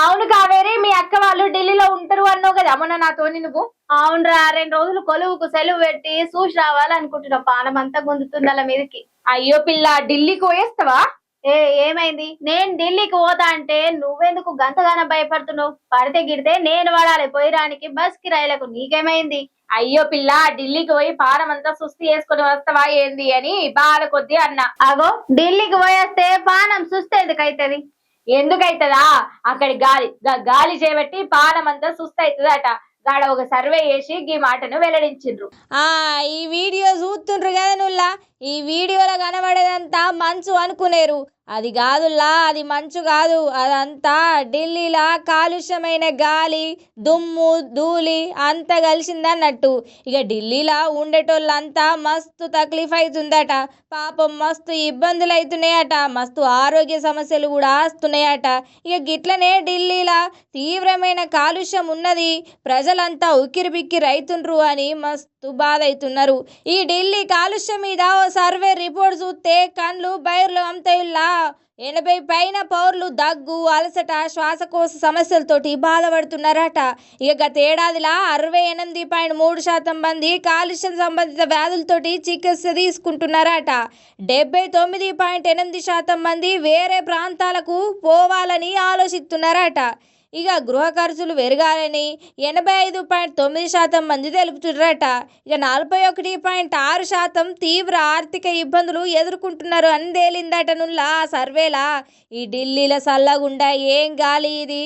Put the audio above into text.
అవును కావేరి మీ అక్క వాళ్ళు ఢిల్లీలో ఉంటారు అన్నావు కదా మొన్న నాతోని నువ్వు అవునరా రెండు రోజులు కొలువుకు సెలవు పెట్టి చూసి రావాలనుకుంటున్నా. పానం అంతా గుంజుతుంది అలా మీదకి. అయ్యో పిల్ల ఢిల్లీకి పోయేస్తావా? ఏ ఏమైంది? నేను ఢిల్లీకి పోతా అంటే నువ్వెందుకు గంతగానం భయపడుతున్నావు? పడితే గిడితే నేను పడాలి పోయిరానికి బస్కి రైలకు నీకేమైంది? అయ్యో పిల్ల ఢిల్లీకి పోయి పానం అంతా సుస్థి చేసుకుని వస్తావా ఏంది అని బాధ కొద్ది అన్నా. అగో ఢిల్లీకి పోయేస్తే పానం సుస్తే ఎందుకైతది ఎందుకైతదా? అక్కడి గాలి గాలి చేపట్టి పానం అంతా సుస్థ అవుతుందట గాడ ఒక సర్వే చేసి ఈ మాటను వెల్లడించిండ్రు. ఆ ఈ వీడియో చూస్తుండ్రు కదా నుల్లా? ఈ వీడియోలో కనబడేదంతా మంచు అనుకునేరు. అది కాదుల్లా అది మంచు కాదు. అదంతా ఢిల్లీలో కాలుష్యమైన గాలి దుమ్ము ధూళి అంతా కలిసిందన్నట్టు. ఇక ఢిల్లీలో ఉండేటోళ్ళంతా మస్తు తక్లీఫ్ అవుతుందట పాపం మస్తు ఇబ్బందులు అవుతున్నాయట మస్తు ఆరోగ్య సమస్యలు కూడా వస్తున్నాయట. ఇక గిట్లనే ఢిల్లీలో తీవ్రమైన కాలుష్యం ఉన్నది. ప్రజలంతా ఉక్కిరిబిక్కిరి అవుతుండ్రు అని మస్తు బాధ అవుతున్నారు ఈ ఢిల్లీ కాలుష్యం మీద ఓ సర్వే రిపోర్ట్ చూస్తే కండ్లు బైర్లు అంతయుల్లా ఎనభై పైన పౌరులు దగ్గు అలసట శ్వాసకోశ సమస్యలతోటి బాధపడుతున్నారట. ఇక గత ఏడాదిలా అరవై ఎనిమిది పాయింట్ మూడు శాతం మంది కాలుష్యం సంబంధిత వ్యాధులతోటి చికిత్స తీసుకుంటున్నారట. డెబ్బై తొమ్మిది పాయింట్ ఎనిమిది శాతం మంది వేరే ప్రాంతాలకు పోవాలని ఆలోచిస్తున్నారట. ఇక గృహ ఖర్చులు పెరగాలని ఎనభై ఐదు పాయింట్ తొమ్మిది శాతం మంది తెలుపుతున్నారట. ఇక నలభై ఒకటి పాయింట్ ఆరు శాతం తీవ్ర ఆర్థిక ఇబ్బందులు ఎదుర్కొంటున్నారు అని తేలిందట నుల్లా ఆ సర్వేలా. ఈ ఢిల్లీలో చల్లగుండా ఏం గాలి ఇది?